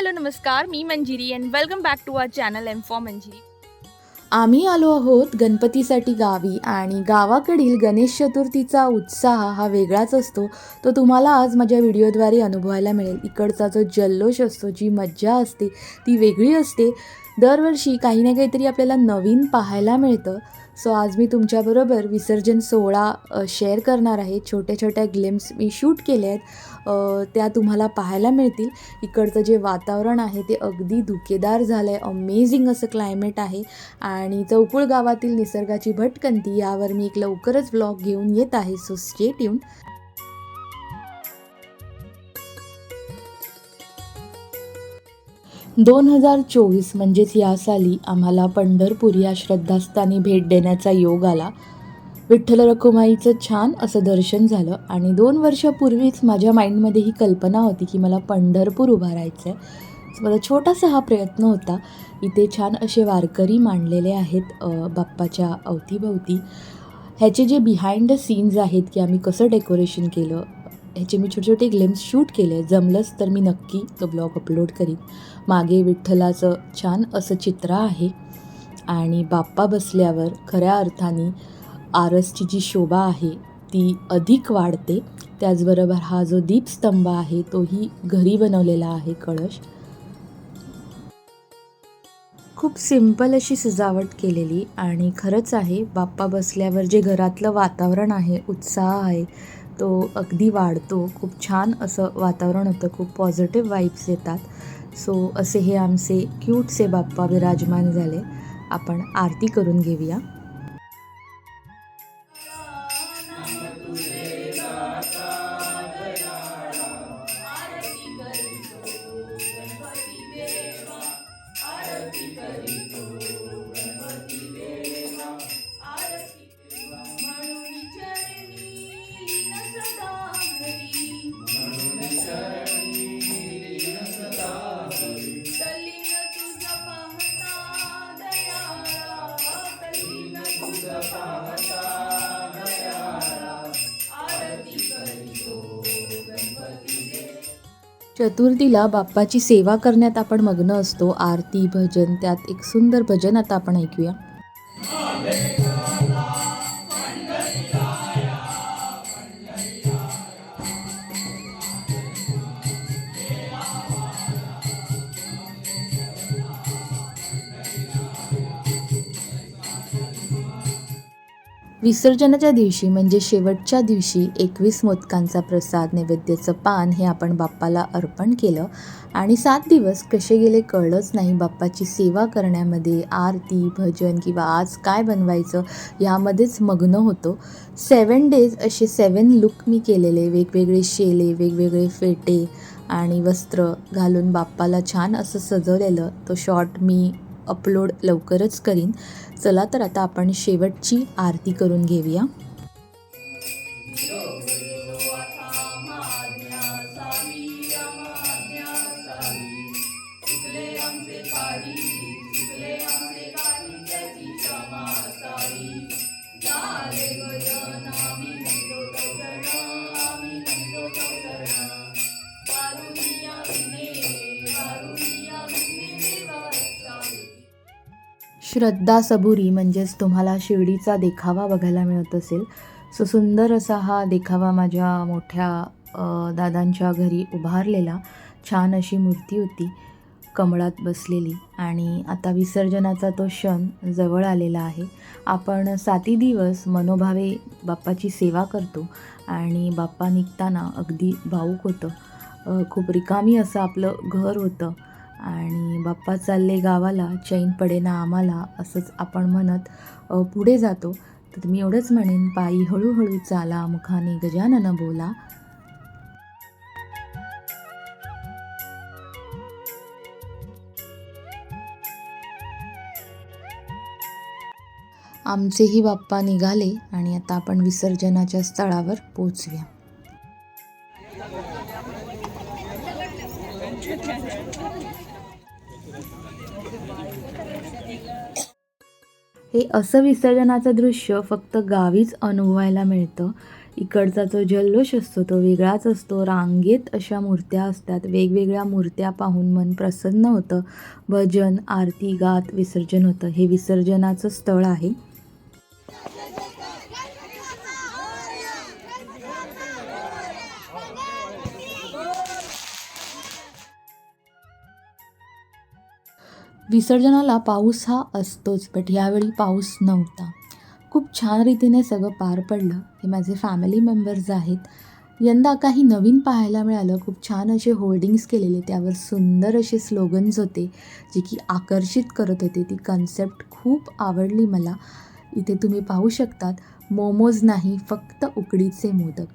Hello नमस्कार. मी Manjiri and welcome back to our channel M for Manjiri आम्ही आलो आहोत गणपतीसाठी गावी आणि गावाकडील गणेश चतुर्थीचा उत्साह हा वेगळाच असतो. तो तुम्हाला आज माझ्या व्हिडिओद्वारे अनुभवायला मिळेल. इकडचा जो जल्लोष असतो जी मज्जा असते ती वेगळी असते. दरवर्षी काही ना काहीतरी आपल्याला नवीन पाहायला मिळतं. सो आज मी तुमच्याबरोबर विसर्जन सोहळा शेअर करणार आहे. छोट्या छोट्या ग्लिम्स मी शूट केले आहेत. त्या तुम्हाला पाहायला मिळतील. इकडचं जे वातावरण आहे ते अगदी धुकेदार झालं आहे अमेझिंग असं क्लायमेट आहे. आणि चौकुळ गावातील निसर्गाची भटकंती यावर मी एक लवकरच ब्लॉग घेऊन येत आहे. सो स्टेट येऊन दोन हजार चोवीस म्हणजेच या साली आम्हाला पंढरपूर या श्रद्धास्थानी भेट देण्याचा योग आला. विठ्ठल रखुमाईचं छान असं दर्शन झालं आणि दोन वर्षापूर्वीच माझ्या माइंडमध्ये ही कल्पना होती की मला पंढरपूर उभारायचं आहे माझा छोटासा हा प्रयत्न होता. इथे छान असे वारकरी मांडलेले आहेत बाप्पाच्या अवतीभवती. ह्याचे जे बिहाइंड द सीन्स आहेत की आम्ही कसं डेकोरेशन केलं ह्याचे मी छोटे छोटे ग्लिम्स शूट केले. जमलंच तर मी नक्की तो ब्लॉग अपलोड करीन. मागे विठ्ठलाचं छान असं चित्र आहे. आणि बाप्पा बसल्यावर खऱ्या अर्थाने आरसची जी शोभा आहे ती अधिक वाढते. त्याचबरोबर हा जो दीपस्तंभ आहे तोही घरी बनवलेला आहे कळश. खूप सिंपल अशी सजावट केलेली. आणि खरंच आहे बाप्पा बसल्यावर जे घरातलं वातावरण आहे उत्साह आहे तो अगदी वाढतो. खूप छान असं वातावरण होतं. खूप पॉझिटिव्ह वाईब्स येतात. सो असे हे आमचे क्यूटसे बाप्पा विराजमान झाले. आपण आरती करून घेऊया. चतुर्थीला बाप्पाची सेवा करण्यात आपण मग्न असतो. आरती भजन त्यात एक सुंदर भजन आता आपण ऐकूया. विसर्जनाच्या दिवशी म्हणजे शेवटच्या दिवशी एकवीस मोदकांचा प्रसाद नैवेद्याचं पान हे आपण बाप्पाला अर्पण केलं. आणि सात दिवस कसे गेले कळलंच नाही. बाप्पाची सेवा करण्यामध्ये आरती भजन किंवा आज काय बनवायचं यामध्येच मग्न होतो. सेवन डेज असे सेवन लुक मी केलेले. वेगवेगळे शेले वेगवेगळे फेटे आणि वस्त्र घालून बाप्पाला छान असं सजवलेलं. तो शॉट मी अपलोड लवकरच करीन चला तर आता आपण शेवटची आरती करून घेऊया श्रद्धा सबुरी म्हणजेच तुम्हाला शिर्डीचा देखावा बघायला मिळत असेल. सो सुंदर असा हा देखावा माझ्या मोठ्या दादांच्या घरी उभारलेला. छान अशी मूर्ती होती कमळात बसलेली. आणि आता विसर्जनाचा तो क्षण जवळ आलेला आहे. आपण साती दिवस मनोभावे बाप्पाची सेवा करतो आणि बाप्पा निघताना अगदी भाऊक होतं. खूप रिकामी असं आपलं घर होतं. आणि बाप्पा चालले गावाला चैन पडेना आम्हाला असंच आपण म्हणत पुढे जातो. तर मी एवढंच म्हणेन पायी हळूहळू चाला मुखाने गजानन बोला. आमचेही बाप्पा निघाले आणि आता आपण विसर्जनाच्या स्थळावर पोचूया हे असं विसर्जनाचं दृश्य फक्त गावीच अनुभवायला मिळतं. इकडचा जो जल्लोष असतो तो वेगळाच असतो. रांगेत अशा मूर्त्या असतात. वेगवेगळ्या मूर्त्या पाहून मन प्रसन्न होतं. भजन आरती गात विसर्जन होतं. हे विसर्जनाचं स्थळ आहे. विसर्जनाला पाऊस हा असतोच बट यावेळी पाऊस नव्हता. खूप छान रीतीने सगळं पार पडलं. हे माझे फॅमिली मेंबर्स आहेत. यंदा काही नवीन पाहायला मिळालं. खूप छान असे होल्डिंग्स केलेले. त्यावर सुंदर असे स्लोगन्स होते जे की आकर्षित करत होते. ती कन्सेप्ट खूप आवडली मला. इथे तुम्ही पाहू शकतात मोमोज नाही फक्त उकडीचे मोदक.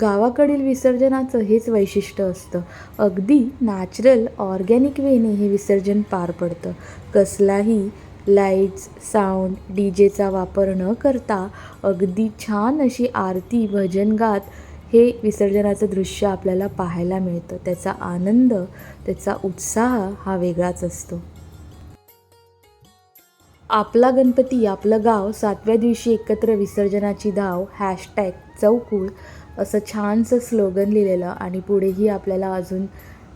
गावाकडील विसर्जनाचं हेच वैशिष्ट्य असतं. अगदी नॅचरल ऑर्गॅनिक वेने हे विसर्जन पार पडतं. कसलाही लाईट्स साऊंड डी जेचा वापर न करता अगदी छान अशी आरती भजन गात हे विसर्जनाचं दृश्य आपल्याला पाहायला मिळतं. त्याचा आनंद त्याचा उत्साह हा वेगळाच असतो. आपला गणपती आपलं गाव सातव्या दिवशी एकत्र विसर्जनाची धाव हॅशटॅग चौकूळ असं छानसं स्लोगन लिहिलेलं आणि पुढेही आपल्याला अजून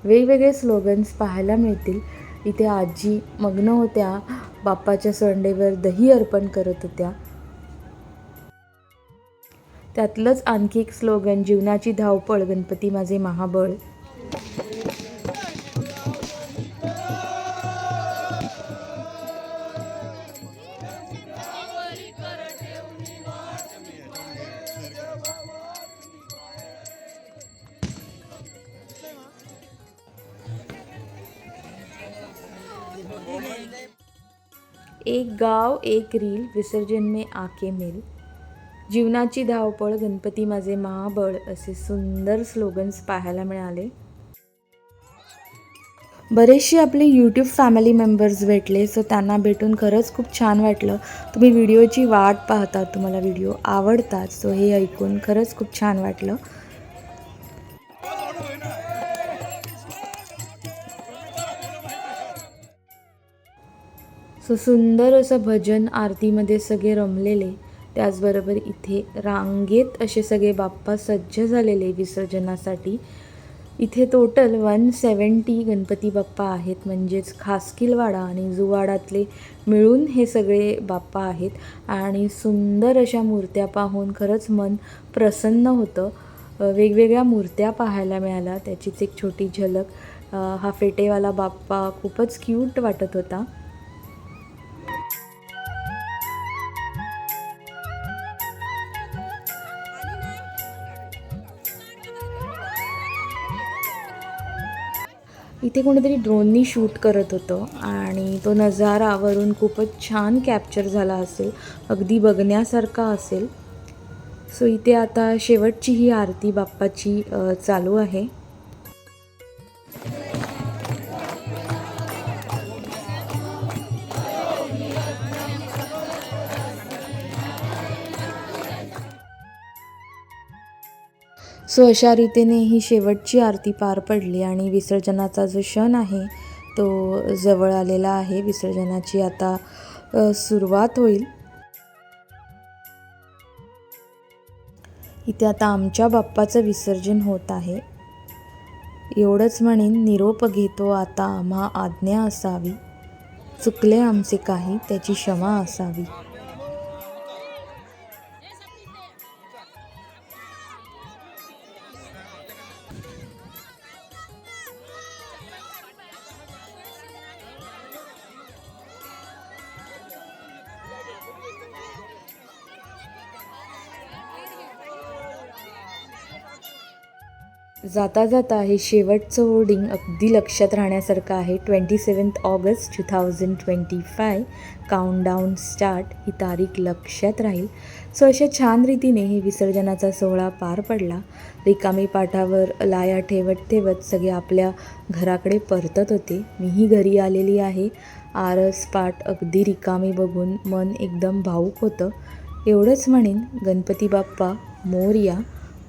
वेगवेगळे स्लोगन्स पाहायला मिळतील. इथे आजी मग्न होत्या बाप्पाच्या सोंडेवर दही अर्पण करत होत्या. त्यातलंच आणखी एक स्लोगन जीवनाची धावपळ गणपती माझे महाबळ. एक गाव एक रील विसर्जन में आके मिल. जीवनाची धावपळ गणपती माझे महाबळ असे सुंदर स्लोगन्स पाहायला मिळाले. बरेचसे आपले यूट्यूब फॅमिली मेंबर्स भेटले सो त्यांना भेटून खरंच खूप छान वाटलं. तुम्ही व्हिडिओची वाट पाहता तुम्हाला व्हिडिओ आवडतात सो हे ऐकून खरंच खूप छान वाटलं. असं सुंदर असं भजन आरतीमध्ये सगळे रमलेले त्याचबरोबर इथे रांगेत असे सगळे बाप्पा सज्ज झालेले विसर्जनासाठी. इथे total one seventy Ganpati Bappa आहेत म्हणजेच खासकिलवाडा आणि जुवाडातले मिळून हे सगळे बाप्पा आहेत. आणि सुंदर अशा मूर्त्या पाहून खरंच मन प्रसन्न होतं. वेगवेगळ्या मूर्त्या पाहायला मिळाल्या त्याचीच एक छोटी झलक. हा फेटेवाला बाप्पा खूपच क्यूट वाटत होता. इथे कोणीतरी ड्रोननी शूट करत होतं आणि तो नजारावरून खूपच छान कॅप्चर झाला असेल अगदी बघण्यासारखा असेल. सो इथे आता शेवटची ही आरती बाप्पाची चालू आहे. सो अशा रीतीने ही शेवटची आरती पार पडली आणि विसर्जनाचा जो क्षण आहे तो जवळ आलेला आहे. विसर्जनाची आता सुरुवात होईल. इथे आता आमच्या बाप्पाचं विसर्जन होत आहे. एवढंच म्हणेन निरोप घेतो आता आम्हा आज्ञा असावी. चुकले आमचे काही त्याची क्षमा असावी. जाता जाता हे शेवटचं होर्डिंग अगदी लक्षात राहण्यासारखं आहे. Twenty seventh August two thousand twenty five countdown start ही तारीख लक्षात राहील. सो अशा छान रीतीने हे विसर्जनाचा सोहळा पार पडला. रिकामी पाठावर लाया ठेवत ठेवत सगळे आपल्या घराकडे परतत होते. मीही घरी आलेली आहे. आरस पाठ अगदी रिकामी बघून मन एकदम भाऊक होतं. एवढंच म्हणेन गणपती बाप्पा मोरया.